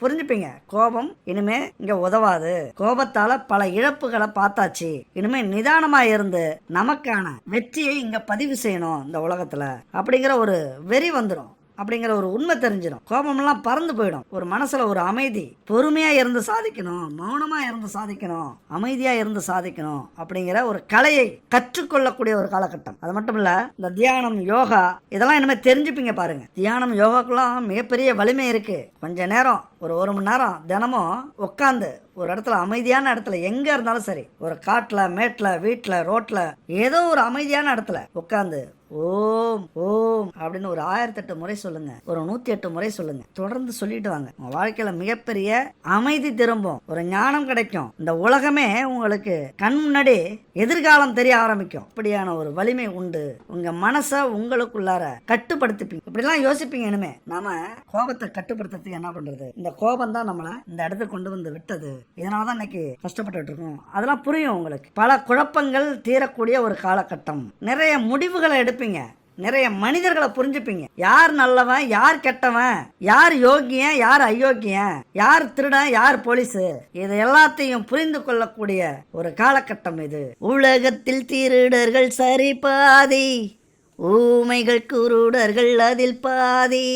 புரிஞ்சுப்பீங்க. கோபம் இனிமே இங்க உதவாது. கோபத்தால பல இழப்புகளை பார்த்தாச்சு. இனிமே நிதானமா இருந்து நமக்கான வெற்றியை இங்க பதிவு செய்யணும் இந்த உலகத்துல. அப்படிங்கிற ஒரு வெறி வந்துடும் அப்படிங்கிற ஒரு உண்மை தெரிஞ்சிடும். கோபமெல்லாம் பறந்து போயிடும். ஒரு மனசுல ஒரு அமைதி. பொறுமையா இருந்து சாதிக்கணும். மௌனமா இருந்து சாதிக்கணும். அமைதியா இருந்து சாதிக்கணும் அப்படிங்கிற ஒரு கலையை கற்றுக்கொள்ளக்கூடிய ஒரு காலகட்டம். அது மட்டும் இல்ல இந்த தியானம் யோகா இதெல்லாம் இனிமே தெரிஞ்சுப்பீங்க பாருங்க. தியானம் யோகாக்கெல்லாம் மிகப்பெரிய வலிமை இருக்கு. கொஞ்ச நேரம் ஒரு ஒரு மணி நேரம் தினமும் உட்காந்து ஒரு இடத்துல அமைதியான இடத்துல எங்க இருந்தாலும் சரி ஒரு காட்டில் மேட்டில் வீட்டில் ரோட்டில் ஏதோ ஒரு அமைதியான இடத்துல உட்காந்து ஓம் ஓம் அப்படின்னு ஒரு ஆயிரத்தெட்டு முறை சொல்லுங்க. ஒரு நூத்தி எட்டு முறை சொல்லுங்க. தொடர்ந்து சொல்லிட்டு வாங்க. உங்க வாழ்க்கையில மிகப்பெரிய அமைதி திரும்பும். ஒரு ஞானம் கிடைக்கும். இந்த உலகமே உங்களுக்கு கண் முன்னாடி எதிர்காலம் தெரிய ஆரம்பிக்கும். இப்படியான ஒரு வலிமை உண்டு. உங்க மனசை உங்களுக்குள்ளார கட்டுப்படுத்திப்பீங்க. இப்படிலாம் யோசிப்பீங்க இனிமே. நாம கோபத்தை கட்டுப்படுத்துறதுக்கு என்ன பண்றது? இந்த கோபம் தான் நம்மளை இந்த இடத்துக்கு கொண்டு வந்து விட்டது. இதனால தான் இன்னைக்கு கஷ்டப்பட்டு இருக்கோம். அதெல்லாம் புரியும் உங்களுக்கு. பல குழப்பங்கள் தீரக்கூடிய ஒரு காலகட்டம். நிறைய முடிவுகளை புரிஞ்சுப்பீங்க. நிறைய மனிதர்களை புரிஞ்சுப்பீங்க. யார் நல்லவன் யார் கெட்டவன் யார் யோக்கியன் யார் அயோக்கியன் யார் திருடன் யார் போலீஸ் இது எல்லாத்தையும் புரிந்து கொள்ளக்கூடிய ஒரு காலகட்டம் இது. உலகத்தில் திருடர்கள் சரி பாதி ஊமைகள் குருடர்கள் அதில் பாதி.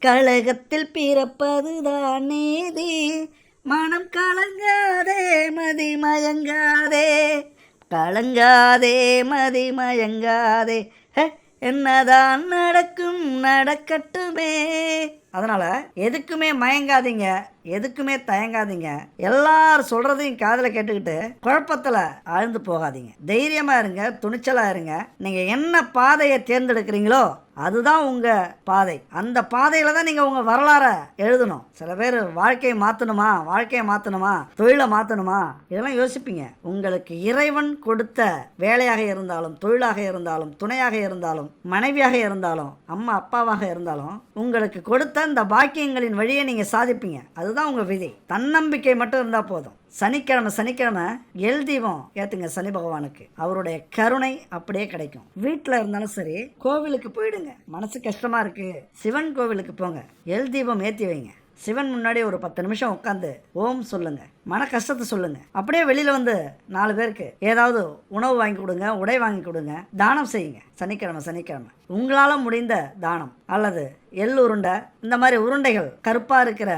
கழகத்தில் பிறப்பதுதான் நீதி மனம் கலங்காதே மதி மயங்காதே. கலங்காதே மதி மயங்காதே. என்னதான் நடக்கும் நடக்கட்டுமே. அதனால எதுக்குமே மயங்காதீங்க எதுக்குமே தயங்காதீங்க. எல்லாரும் சொல்றதையும் காதில் கேட்டுக்கிட்டு குழப்பத்துல ஆழ்ந்து போகாதீங்க. தைரியமா இருங்க துணிச்சலா இருங்க. நீங்க என்ன பாதையை தேர்ந்தெடுக்கிறீங்களோ அதுதான் உங்கள் பாதை. அந்த பாதையில் தான் நீங்கள் உங்கள் வரலாறை எழுதணும். சில பேர் வாழ்க்கையை மாற்றணுமா வாழ்க்கையை மாற்றணுமா தொழிலை மாற்றணுமா இதெல்லாம் யோசிப்பீங்க. உங்களுக்கு இறைவன் கொடுத்த வேலையாக இருந்தாலும் தொழிலாக இருந்தாலும் துணையாக இருந்தாலும் மனைவியாக இருந்தாலும் அம்மா அப்பாவாக இருந்தாலும் உங்களுக்கு கொடுத்த இந்த பாக்கியங்களின் வழியை நீங்கள் சாதிப்பீங்க. அதுதான் உங்கள் விதி. தன்னம்பிக்கை மட்டும் இருந்தால் போதும். சனிக்கிழமை சனிக்கிழமை எல் தீபம் ஏத்துங்க சனி பகவானுக்கு. அவருடைய கருணை அப்படியே கிடைக்கும். வீட்டில் இருந்தாலும் சரி கோவிலுக்கு போயிடுங்க. மனசு கஷ்டமா இருக்கு. சிவன் கோவிலுக்கு போங்க. எல் தீபம் ஏற்றி வைங்க. சிவன் முன்னாடி ஒரு பத்து நிமிஷம் உட்காந்து ஓம் சொல்லுங்கள் மன கஷ்டத்தை சொல்லுங்க. அப்படியே வெளியில வந்து நாலு பேருக்கு ஏதாவது உணவு வாங்கி கொடுங்க உடை வாங்கி கொடுங்க தானம் செய்யுங்க. சனிக்கிழமை சனிக்கிழமை. உங்களால் முடிந்த தானம் அல்லது எள் உருண்டை இந்த மாதிரி உருண்டைகள் கருப்பாக இருக்கிற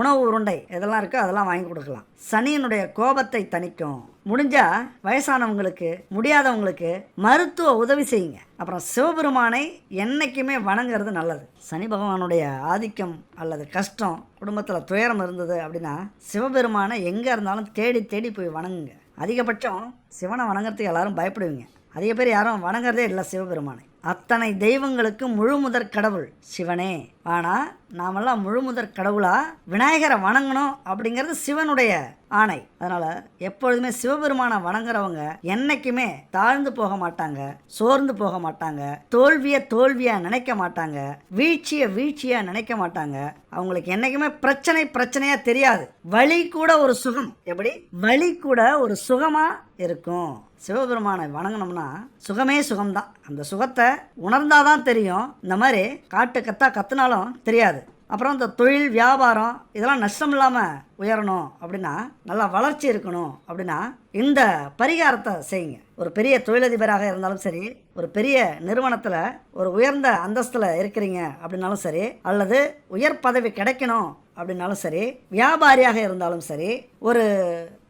உணவு உருண்டை இதெல்லாம் இருக்கோ அதெல்லாம் வாங்கி கொடுக்கலாம். சனியினுடைய கோபத்தை தணிக்கும். முடிஞ்சால் வயசானவங்களுக்கு முடியாதவங்களுக்கு மருத்துவ உதவி செய்யுங்க. அப்புறம் சிவபெருமானை என்றைக்குமே வணங்குறது நல்லது. சனி பகவானுடைய ஆதிக்கம் அல்லது கஷ்டம் குடும்பத்தில் துயரம் இருந்தது அப்படின்னா சிவபெருமானை எங்கே இருந்தாலும் தேடி தேடி போய் வணங்குங்க. அதிகபட்சம் சிவனை வணங்குறதுக்கு எல்லாரும் பயப்படுவீங்க. அதிக பேர் யாரும் வணங்குறதே இல்லை சிவபெருமானை. அத்தனை தெய்வங்களுக்கு முழு முதற் கடவுள் சிவனே. ஆனால் நாமெல்லாம் முழு கடவுளாக விநாயகரை வணங்கணும் அப்படிங்கிறது சிவனுடைய ஆணை. அதனால எப்பொழுதுமே சிவபெருமானை வணங்குறவங்க என்னைக்குமே தாழ்ந்து போக மாட்டாங்க சோர்ந்து போக மாட்டாங்க தோல்வியை தோல்வியா நினைக்க மாட்டாங்க வீழ்ச்சியை வீழ்ச்சியா நினைக்க மாட்டாங்க. அவங்களுக்கு என்னைக்குமே பிரச்சனை பிரச்சனையா தெரியாது. வழி கூட ஒரு சுகம். எப்படி? வழி கூட ஒரு சுகமா இருக்கும். சிவபெருமானை வணங்கினோம்னா சுகமே சுகம்தான். அந்த சுகத்தை உணர்ந்தாதான் தெரியும். இந்த மாதிரி காட்டு கத்தா கத்துனாலும் தெரியாது. அப்புறம் இந்த தொழில் வியாபாரம் இதெல்லாம் நஷ்டம் இல்லாமல் உயரணும் அப்படின்னா நல்லா வளர்ச்சி இருக்கணும் அப்படின்னா இந்த பரிகாரத்தை செய்யுங்க. ஒரு பெரிய தொழிலதிபராக இருந்தாலும் சரி ஒரு பெரிய நிறுவனத்தில் ஒரு உயர்ந்த அந்தஸ்தில் இருக்கிறீங்க அப்படின்னாலும் சரி அல்லது உயர் பதவி கிடைக்கணும் அப்படின்னாலும் சரி வியாபாரியாக இருந்தாலும் சரி ஒரு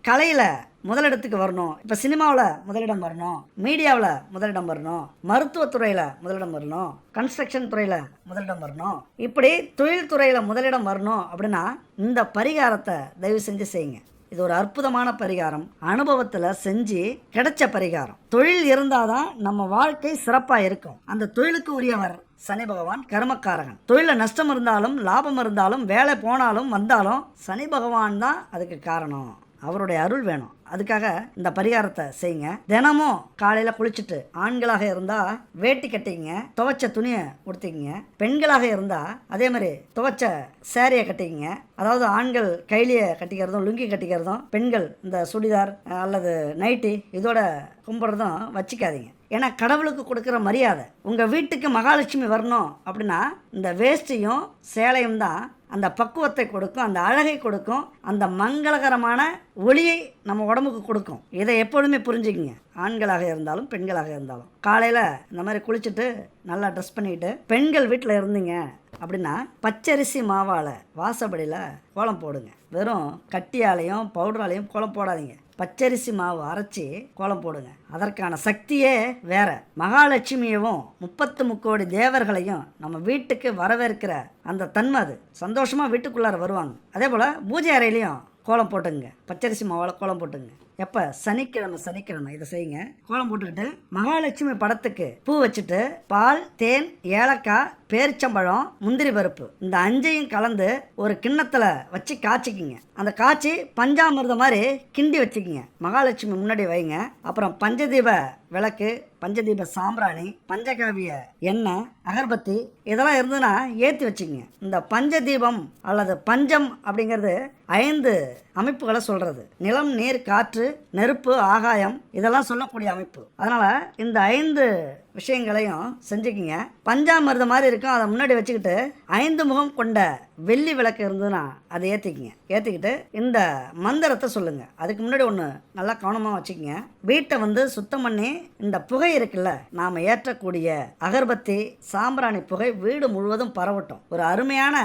கலையில் முதலிடத்துக்கு வரணும். இப்போ சினிமாவில் முதலிடம் வரணும். மீடியாவில் முதலிடம் வரணும். மருத்துவத்துறையில் முதலிடம் வரணும். கன்ஸ்ட்ரக்ஷன் துறையில் முதலிடம் வரணும். இப்படி தொழில்துறையில் முதலிடம் வரணும் அப்படின்னா இந்த பரிகாரத்தை தயவு செஞ்சு செய்யுங்க. இது ஒரு அற்புதமான பரிகாரம். அனுபவத்தில் செஞ்சு கிடைச்ச பரிகாரம். தொழில் இருந்தாதான் நம்ம வாழ்க்கை சிறப்பாக இருக்கும். அந்த தொழிலுக்கு உரியவர் சனி பகவான் கர்மக்காரகன். தொழிலில் நஷ்டம் இருந்தாலும் லாபம் இருந்தாலும் வேலை போனாலும் வந்தாலும் சனி பகவான் தான் அதுக்கு காரணம். அவருடைய அருள் வேணும். அதுக்காக இந்த பரிகாரத்தை செய்யுங்க. தினமும் காலையில் குளிச்சுட்டு ஆண்களாக இருந்தால் வேட்டி கட்டிங்க துவைச்ச துணியை உடுத்திக்கிங்க. பெண்களாக இருந்தால் அதே மாதிரி துவைச்ச சேரையை கட்டிக்கிங்க. அதாவது ஆண்கள் கைலியை கட்டிக்கிறதும் லுங்கி கட்டிக்கிறதும் பெண்கள் இந்த சுடிதார் அல்லது நைட்டி இதோட கும்பிட்றதும் வச்சுக்காதீங்க. ஏன்னா கடவுளுக்கு கொடுக்குற மரியாதை. உங்கள் வீட்டுக்கு மகாலட்சுமி வரணும் அப்படின்னா இந்த வேஷ்டியும் சேலையும் தான் அந்த பக்குவத்தை கொடுக்கும் அந்த அழகை கொடுக்கும் அந்த மங்களகரமான ஒளியை நம்ம உடம்புக்கு கொடுக்கும். இதை எப்பொழுதுமே புரிஞ்சுக்கிங்க. ஆண்களாக இருந்தாலும் பெண்களாக இருந்தாலும். காலையில் இந்த மாதிரி குளிச்சுட்டு நல்லா ட்ரெஸ் பண்ணிட்டு பெண்கள் வீட்டில் இருந்தீங்க அப்படின்னா பச்சரிசி மாவால் வாசப்படியில் கோலம் போடுங்க. வெறும் கட்டியாலையும் பவுடராலையும் கோலம் போடாதீங்க. பச்சரிசி மாவு அரைச்சி கோலம் போடுங்க. அதற்கான சக்தியே வேற. மகாலட்சுமியவும் முப்பத்து முக்கோடி தேவர்களையும் நம்ம வீட்டுக்கு வரவேற்கிற அந்த தன்மை அது. சந்தோஷமா வீட்டுக்குள்ளார வருவாங்க. அதே போல பூஜை அறையிலையும் கோலம் போட்டுங்க பச்சரிசி மாவால் கோலம் போட்டுங்க எப்போ? சனிக்கிழமை சனிக்கிழமை. இதை செய்யுங்க. கோலம் போட்டுக்கிட்டு மகாலட்சுமி படத்துக்கு பூ வச்சுட்டு பால் தேன் ஏலக்காய் பேரிச்சம்பழம் முந்திரி பருப்பு. இந்த அஞ்சையும் கலந்து ஒரு கிண்ணத்தில் வச்சு காய்ச்சிக்கிங்க. அந்த காய்ச்சி பஞ்சாமிர்தம் மாதிரி கிண்டி வச்சுக்கிங்க. மகாலட்சுமி முன்னாடி வைங்க. அப்புறம் பஞ்சதீப விளக்கு பஞ்சதீப சாம்பிராணி பஞ்சகாவிய எண்ணெய் அகர்பத்தி இதெல்லாம் இருந்ததுன்னா ஏற்றி வச்சுக்கிங்க. இந்த பஞ்சதீபம் அல்லது பஞ்சம் அப்படிங்கிறது ஐந்து அமைப்புகளை சொல்கிறது நிலம் நீர் காற்று நெருப்பு ஆகாயம் இதெல்லாம் சொல்லக்கூடிய அமைப்பு. அதனால் இந்த ஐந்து விஷயங்களையும் செஞ்சுக்கிங்க. பஞ்சாமிரதம் மாதிரி இருக்கும். அதை முன்னாடி வச்சுக்கிட்டு ஐந்து முகம் கொண்ட வெள்ளி விளக்கு இருந்ததுன்னா அதை ஏற்றிக்கிங்க ஏற்றிக்கிட்டு இந்த மந்திரத்தை சொல்லுங்கள் அதுக்கு முன்னாடி ஒன்று நல்லா கவனமாக வச்சுக்கோங்க. வீட்டை வந்து சுத்தம் பண்ணி இந்த புகை இருக்குல்ல நாம் ஏற்றக்கூடிய அகர்பத்தி சாம்பிராணி புகை வீடு முழுவதும் பரவட்டும். ஒரு அருமையான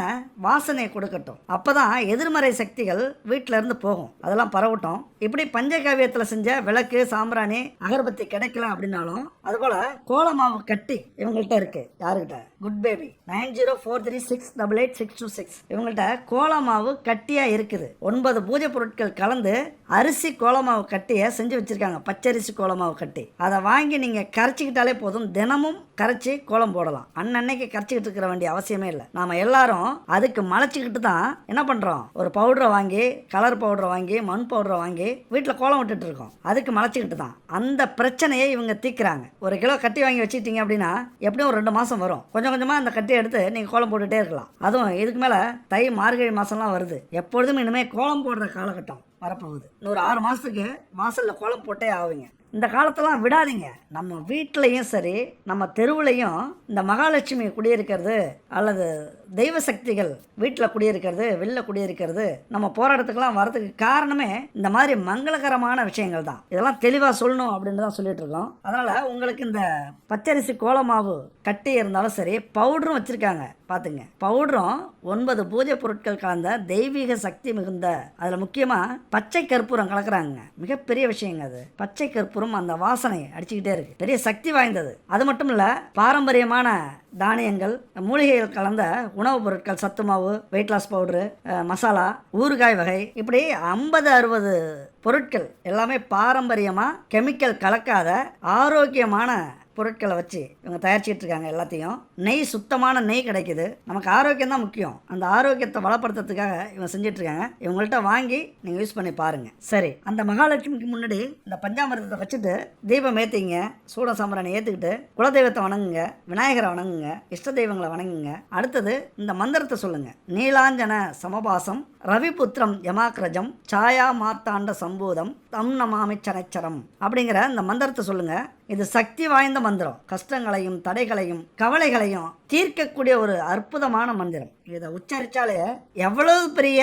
வாசனையை கொடுக்கட்டும். அப்போ தான் எதிர்மறை சக்திகள் வீட்டிலேருந்து போகும். அதெல்லாம் பரவட்டும். இப்படி பஞ்சகாவியத்தில் செஞ்ச விளக்கு சாம்பிராணி அகர்பத்தி கிடைக்கல அப்படின்னாலும் அதுபோல் கோலமாவு கட்டி இவங்கள்ட்ட இருக்குது யாருக்கிட்ட good baby nine zero four three six double eight six two six. இவங்கள்ட்ட கோலமாவு கட்டியாக இருக்குது. ஒன்பது பூஜை பொருட்கள் கலந்து அரிசி கோலமாவு கட்டியை செஞ்சு வச்சிருக்காங்க. பச்சரிசி கோலமாவு கட்டி. அதை வாங்கி நீங்கள் கரைச்சிக்கிட்டாலே போதும். தினமும் கரைச்சி கோலம் போடலாம். அன்னன்னைக்கு கரைச்சிக்கிட்டு இருக்கிற வேண்டிய அவசியமே இல்லை. நாம எல்லாரும் அதுக்கு மலைச்சிக்கிட்டு தான் என்ன பண்ணுறோம் ஒரு பவுடரை வாங்கி கலர் பவுடரை வாங்கி மண் பவுடரை வாங்கி வீட்டில் கோலம் விட்டுட்டு இருக்கோம். அதுக்கு மலைச்சிக்கிட்டு தான். அந்த பிரச்சனையை இவங்க தீக்குறாங்க. ஒரு கிலோ கட்டி வாங்கி வச்சுக்கிட்டீங்க அப்படின்னா எப்படியும் ஒரு ரெண்டு மாதம் வரும். கொஞ்சம் கொஞ்சமாக அந்த கட்டியை எடுத்து நீங்கள் கோலம் போட்டுகிட்டே இருக்கலாம். அதுவும் இதுக்கு மேலே தை மார்கழி மாதம்லாம் வருது. எப்பொழுதும் இனிமேல் கோலம் போடுற காலகட்டம். வரப்போகுது. இன்னொரு ஆறு மாதத்துக்கு வாசலில் கோலம் போட்டே ஆவீங்க. இந்த காலத்தெல்லாம் விடாதீங்க. நம்ம வீட்லேயும் சரி நம்ம தெருவுலையும் இந்த மகாலட்சுமி குடியிருக்கிறது அல்லது தெய்வ சக்திகள் வீட்டில் குடியிருக்கிறது வெளில குடியிருக்கிறது நம்ம போராட்டத்துக்கெல்லாம் வரதுக்கு காரணமே இந்த மாதிரி மங்களகரமான விஷயங்கள் தான். இதெல்லாம் தெளிவாக சொல்லணும் அப்படின்னு தான் சொல்லிட்டு இருக்கோம். அதனால் உங்களுக்கு இந்த பச்சரிசி கோலமாவு கட்டி இருந்தாலும் சரி பவுடரும் வச்சுருக்காங்க. பார்த்துங்க பவுடரும் ஒன்பது பூஜை பொருட்கள் கலந்த தெய்வீக சக்தி மிகுந்த அதில் முக்கியமாக பச்சை கற்பூரம் கலக்குறாங்க மிகப்பெரிய விஷயங்க அது. பச்சை கற்பூரம் அந்த வாசனை அடிச்சுக்கிட்டே இருக்கு. பெரிய சக்தி வாய்ந்தது. அது மட்டும் இல்லை பாரம்பரியமான தானியங்கள் மூலிகைகள் கலந்த உணவுப் பொருட்கள் சத்து மாவு வெயிட் லாஸ் பவுடரு மசாலா ஊறுகாய் வகை இப்படி ஐம்பது அறுபது பொருட்கள் எல்லாமே பாரம்பரியமாக கெமிக்கல் கலக்காத ஆரோக்கியமான பொருட்களை வச்சு இவங்க தயாரிச்சிட்டு இருக்காங்க எல்லாத்தையும். நெய் சுத்தமான நெய் கிடைக்குது. நமக்கு ஆரோக்கியம் தான் முக்கியம். அந்த ஆரோக்கியத்தை வளப்படுத்துறதுக்காக இவங்க செஞ்சுட்டு இருக்காங்க இவங்கள்ட்ட வாங்கி நீங்கள் யூஸ் பண்ணி பாருங்க. சரி அந்த மகாலட்சுமிக்கு முன்னாடி இந்த பஞ்சாமிரதத்தை வச்சுட்டு தீபம் ஏற்றிங்க சூட சாம்பிராணி ஏற்றுக்கிட்டு குலதெய்வத்தை வணங்குங்க விநாயகரை வணங்குங்க இஷ்ட தெய்வங்களை வணங்குங்க. அடுத்தது இந்த மந்திரத்தை சொல்லுங்க. நீலாஞ்சன சமபாசம் ரவிபுத்திரம் யமாக்ரஜம் சாயா மார்த்தாண்ட சம்பூதம் தம் நமாமி சனச்சரம். அப்படிங்கிற இந்த மந்திரத்தை சொல்லுங்க. இது சக்தி வாய்ந்த மந்திரம். கஷ்டங்களையும் தடைகளையும் கவலைகளையும் தீர்க்கக்கூடிய ஒரு அற்புதமான மந்திரம். இதை உச்சரித்தாலே எவ்வளவு பெரிய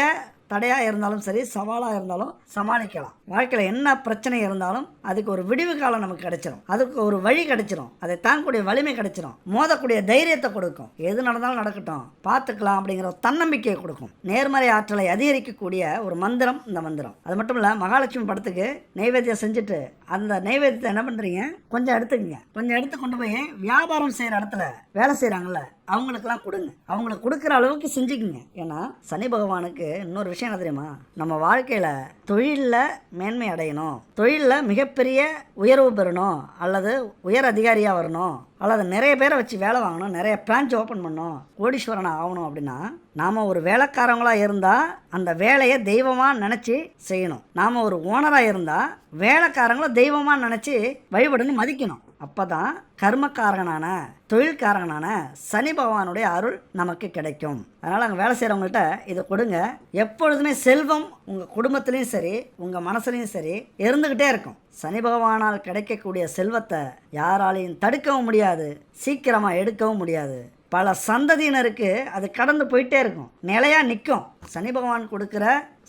தடையாக இருந்தாலும் சரி சவாலாக இருந்தாலும் சமாளிக்கலாம். வாழ்க்கையில் என்ன பிரச்சனை இருந்தாலும் அதுக்கு ஒரு விடிவு காலம் நமக்கு கிடைச்சிரும். அதுக்கு ஒரு வழி கிடைச்சிரும். அதை தாங்கக்கூடிய வலிமை கிடைச்சிரும். மோதக்கூடிய தைரியத்தை கொடுக்கும். எது நடந்தாலும் நடக்கட்டும். பார்த்துக்கலாம் அப்படிங்கிற ஒரு தன்னம்பிக்கையை கொடுக்கும். நேர்மறை ஆற்றலை அதிகரிக்கக்கூடிய ஒரு மந்திரம் இந்த மந்திரம். அது மட்டும் இல்லை மகாலட்சுமி படத்துக்கு நைவேத்தியம் செஞ்சுட்டு அந்த நைவேத்தியத்தை என்ன பண்ணுறீங்க கொஞ்சம் எடுத்துக்கங்க. கொஞ்சம் எடுத்து கொண்டு போய் வியாபாரம் செய்கிற இடத்துல வேலை செய்கிறாங்கல்ல அவங்களுக்கெல்லாம் கொடுங்க. அவங்களுக்கு கொடுக்குற அளவுக்கு செஞ்சுக்குங்க. ஏன்னா சனி பகவானுக்கு இன்னொரு விஷயம் என்ன தெரியுமா? நம்ம வாழ்க்கையில் தொழிலில் மேன்மை அடையணும். தொழிலில் மிகப்பெரிய உயர்வு பெறணும். அல்லது உயர் அதிகாரியாக வரணும். அல்லது நிறைய பேரை வச்சு வேலை வாங்கணும். நிறைய பிரான்ச் ஓப்பன் பண்ணணும். கோடீஸ்வரன் ஆகணும் அப்படின்னா நாம் ஒரு வேலைக்காரங்களாக இருந்தால் அந்த வேலையை தெய்வமாக நினச்சி செய்யணும். நாம் ஒரு ஓனராக இருந்தால் வேலைக்காரங்களை தெய்வமாக நினச்சி வழிபடுன்னு மதிக்கணும். அப்போ தான் கர்மக்காரகனான தொழில்காரகனான சனி பகவானுடைய அருள் நமக்கு கிடைக்கும். அதனால் அங்கே வேலை செய்கிறவங்கள்ட்ட இதை கொடுங்க. எப்பொழுதுமே செல்வம் உங்கள் குடும்பத்துலேயும் சரி உங்கள் மனசுலேயும் சரி இருந்துக்கிட்டே இருக்கும். சனி பகவானால் கிடைக்கக்கூடிய செல்வத்தை யாராலையும் தடுக்கவும் முடியாது சீக்கிரமாக எடுக்கவும் முடியாது. பல சந்ததியினருக்கு அது கடந்து போயிட்டே இருக்கும். நிலையாக நிற்கும் சனி பகவான் கொடுக்குற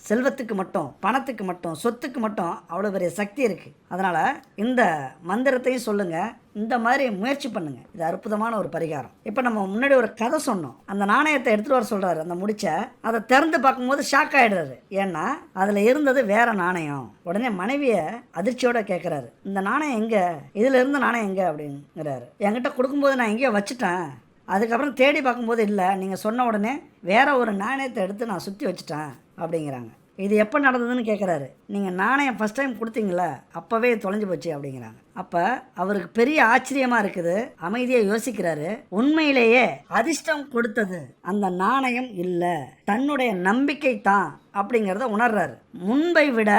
செல்வத்துக்கு மட்டும் பணத்துக்கு மட்டும் சொத்துக்கு மட்டும் அவ்வளோ பெரிய சக்தி இருக்குது அதனால் இந்த மந்திரத்தையும் சொல்லுங்கள் இந்த மாதிரி முயற்சி பண்ணுங்கள் இது அற்புதமான ஒரு பரிகாரம். இப்போ நம்ம முன்னாடி ஒரு கதை சொன்னோம். அந்த நாணயத்தை எடுத்துகிட்டு வர சொல்கிறாரு அந்த முடிச்ச அதை திறந்து பார்க்கும்போது ஷாக் ஆகிடுறாரு ஏன்னா அதில் இருந்தது வேற நாணயம். உடனே மனைவியை அதிர்ச்சியோடு கேட்குறாரு இந்த நாணயம் எங்கே? இதில் இருந்த நாணயம் எங்கே? அப்படிங்கிறாரு. என்கிட்ட கொடுக்கும்போது நான் எங்கேயோ வச்சுட்டேன். அதுக்கப்புறம் தேடி பார்க்கும்போது இல்லை நீங்கள் சொன்ன உடனே வேற ஒரு நாணயத்தை எடுத்து நான் சுற்றி வச்சுட்டேன் அப்படிங்கிறாங்க. இது எப்போ நடந்ததுன்னு கேட்குறாரு நீங்கள் நாணயம் ஃபஸ்ட் டைம் கொடுத்தீங்களே அப்போவே தொலைஞ்சு போச்சு அப்படிங்கிறாங்க. அப்போ அவருக்கு பெரிய ஆச்சரியமாக இருக்குது. அமைதியாக யோசிக்கிறாரு. உண்மையிலேயே அதிர்ஷ்டம் கொடுத்தது. அந்த நாணயம் இல்லை. தன்னுடைய நம்பிக்கை தான் அப்படிங்கிறத உணர்றாரு. முன்பை விட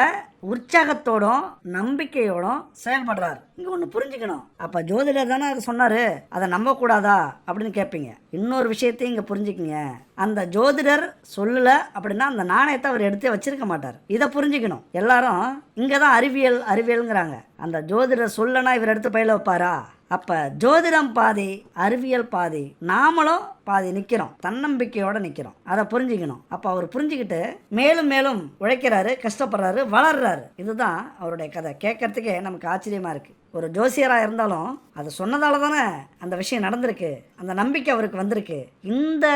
உற்சாகத்தோடும் நம்பிக்கையோடும் செயல்படுறாரு. இங்கே ஒன்று புரிஞ்சுக்கணும். அப்போ ஜோதிடர் தானே அது சொன்னார். அதை நம்பக்கூடாதா அப்படின்னு கேட்பீங்க இன்னொரு விஷயத்தையும் இங்கே புரிஞ்சுக்கிங்க. அந்த ஜோதிடர் சொல்லல அப்படின்னா அந்த நாணயத்தை அவர் எடுத்தே வச்சிருக்க மாட்டார். இதை புரிஞ்சுக்கணும். எல்லாரும் இங்கே தான் அறிவியல் அறிவியலுங்கிறாங்க. அந்த ஜோதிடர் சொல்லனா இவர் எடுத்து பயில வைப்பாரா? அப்போ ஜோதிடம் பாதி அறிவியல் பாதி நாமளும் பாதி நிற்கிறோம் தன்னம்பிக்கையோட நிற்கிறோம் அதை புரிஞ்சுக்கணும். அப்போ அவர் புரிஞ்சுக்கிட்டு மேலும் மேலும் உழைக்கிறாரு கஷ்டப்படுறாரு வளர்றாரு. இதுதான் அவருடைய கதை. கேட்கறதுக்கே நமக்கு ஆச்சரியமாக இருக்குது ஒரு ஜோசியராக இருந்தாலும் அது சொன்னதால தானே அந்த விஷயம் நடந்திருக்கு. அந்த நம்பிக்கை அவருக்கு வந்திருக்கு. இந்த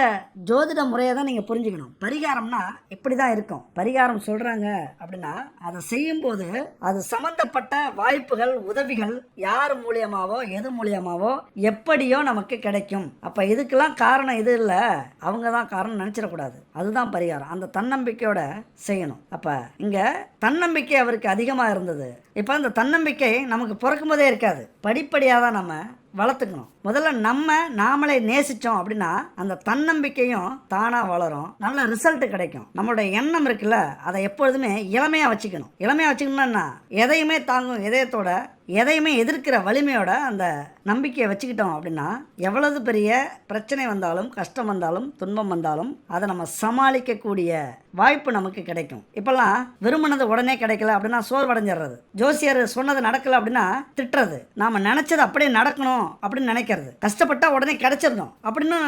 ஜோதிட முறையை தான் நீங்கள் புரிஞ்சுக்கணும். பரிகாரம்னா இப்படி தான் இருக்கும். பரிகாரம் சொல்கிறாங்க அப்படின்னா அதை செய்யும்போது அது சம்மந்தப்பட்ட வாய்ப்புகள் உதவிகள் யார் மூலியமாவோ எது மூலியமாவோ எப்படியோ நமக்கு கிடைக்கும். அப்போ இதுக்கெல்லாம் காரணம் இது இல்லை. அவங்க தான் காரணம் நினச்சிடக்கூடாது. அதுதான் பரிகாரம். அந்த தன்னம்பிக்கையோட செய்யணும். அப்போ இங்கே தன்னம்பிக்கை அவருக்கு அதிகமாக இருந்தது. இப்போ அந்த தன்னம்பிக்கை நமக்கு பிறக்கும்போதே இருக்காது. படிப்படியாக தான் நம்ம வளர்த்துக்கணும். முதல்ல நம்ம நாமளே நேசித்தோம் அப்படின்னா அந்த தன்னம்பிக்கையும் தானாக வளரும். நல்ல ரிசல்ட் கிடைக்கும். நம்மளுடைய எண்ணம் இருக்குல்ல அதை எப்பொழுதுமே இளமையாக வச்சுக்கணும். இளமையாக வச்சுக்கணும்னா எதையுமே தாங்கும் இதயத்தோட எதையுமே எதிர்க்கிற வலிமையோட அந்த நம்பிக்கையை வச்சுக்கிட்டோம் அப்படின்னா எவ்வளவு பெரிய பிரச்சனை வந்தாலும் கஷ்டம் வந்தாலும் துன்பம் வந்தாலும் அதை நம்ம சமாளிக்கக்கூடிய வாய்ப்பு நமக்கு கிடைக்கும். இப்போல்லாம் விரும்பினது உடனே கிடைக்கல அப்படின்னா சோர்வடைஞ்சிடுறது. ஜோசியர் சொன்னது நடக்கல அப்படின்னா திட்டுறது. நாம் நினச்சது அப்படியே நடக்கணும் அப்படின்னு நினைக்கிறது. கஷ்டப்பட்டால் உடனே கிடைச்சிடணும் அப்படின்னு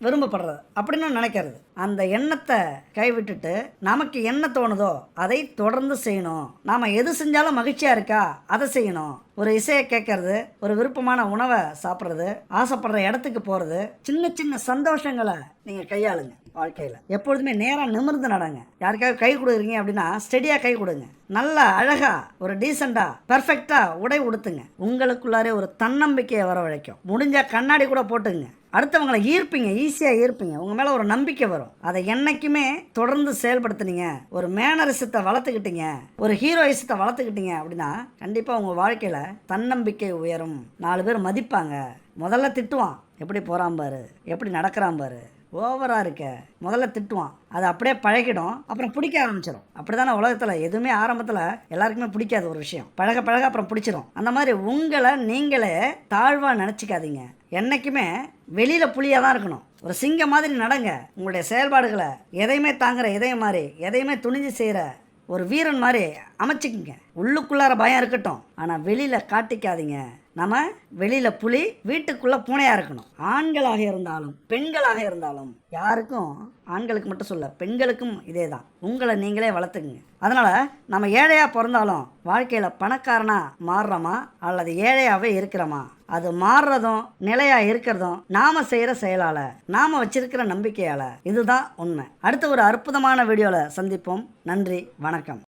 விரும்பப்படுறது. அப்படின்னு நினைக்கிறது. அந்த எண்ணத்தை கைவிட்டுட்டு நமக்கு என்ன தோணுதோ அதை தொடர்ந்து செய்யணும். நாம் எது செஞ்சாலும் மகிழ்ச்சியாக இருக்கா? அதை செய்யணும். ஒரு இசையை கேட்கறது ஒரு விருப்பமான உணவை சாப்பிட்றது ஆசைப்படுற இடத்துக்கு போகிறது சின்ன சின்ன சந்தோஷங்களை நீங்கள் கையாளுங்க வாழ்க்கையில். எப்பொழுதுமே நேராக நிமிர்ந்து நடங்க. யாருக்காவது கை கொடுக்குறீங்க அப்படின்னா ஸ்டெடியாக கை கொடுங்க. நல்லா அழகாக ஒரு டீசெண்டாக பர்ஃபெக்டாக உடை உடுத்துங்க. உங்களுக்குள்ளாரே ஒரு தன்னம்பிக்கையை வரவழைக்கும். முடிஞ்சால் கண்ணாடி கூட போட்டுங்க அடுத்தவங்களை ஈர்ப்பீங்க ஈஸியாக ஈர்ப்பீங்க. உங்கள் மேலே ஒரு நம்பிக்கை வரும். அதை என்றைக்குமே தொடர்ந்து செயல்படுத்துனீங்க ஒரு மேனரிசத்தை வளர்த்துக்கிட்டீங்க ஒரு ஹீரோயிசத்தை வளர்த்துக்கிட்டீங்க அப்படின்னா கண்டிப்பாக உங்கள் வாழ்க்கையில் தன்னம்பிக்கை உயரும். நாலு பேர் மதிப்பாங்க. முதல்ல திட்டுவான். எப்படி போகிறான் பாரு. எப்படி நடக்கிறான் பாரு. ஓவராக இருக்க. முதல்ல திட்டுவான். அது அப்படியே பழகிடும். அப்புறம் பிடிக்க ஆரம்பிச்சிடும் அப்படி தானே உலகத்தில். எதுவுமே ஆரம்பத்தில் எல்லாருக்குமே பிடிக்காது ஒரு விஷயம். பழக பழக அப்புறம் பிடிச்சிரும். அந்த மாதிரி உங்களை நீங்களே தாழ்வாக நினச்சிக்காதீங்க. என்றைக்குமே வெளியில் புளியாக தான் இருக்கணும். ஒரு சிங்கம் மாதிரி நடங்க. உங்களுடைய செயல்பாடுகளை எதையுமே தாங்குற இதயம் மாதிரி எதையுமே துணிஞ்சு செய்கிற ஒரு வீரன் மாதிரி அமைச்சிக்கிங்க. உள்ளுக்குள்ளார பயம் இருக்கட்டும். ஆனால் வெளியில் காட்டிக்காதீங்க. நம்ம வெளியில் புலி வீட்டுக்குள்ளே பூனையாக இருக்கணும். ஆண்களாக இருந்தாலும் பெண்களாக இருந்தாலும் யாருக்கும் ஆண்களுக்கு மட்டும் சொல்ல பெண்களுக்கும் இதே தான் உங்களை நீங்களே வளர்த்துக்குங்க. அதனால் நம்ம ஏழையாக பிறந்தாலும் வாழ்க்கையில் பணக்காரனாக மாறுறோமா? அல்லது ஏழையாகவே இருக்கிறோமா? அது மாறுறதும் நிலையாக இருக்கிறதும் நாம் செய்கிற செயலால் நாம் வச்சிருக்கிற நம்பிக்கையால் இதுதான் உண்மை. அடுத்த ஒரு அற்புதமான வீடியோவில் சந்திப்போம். நன்றி வணக்கம்.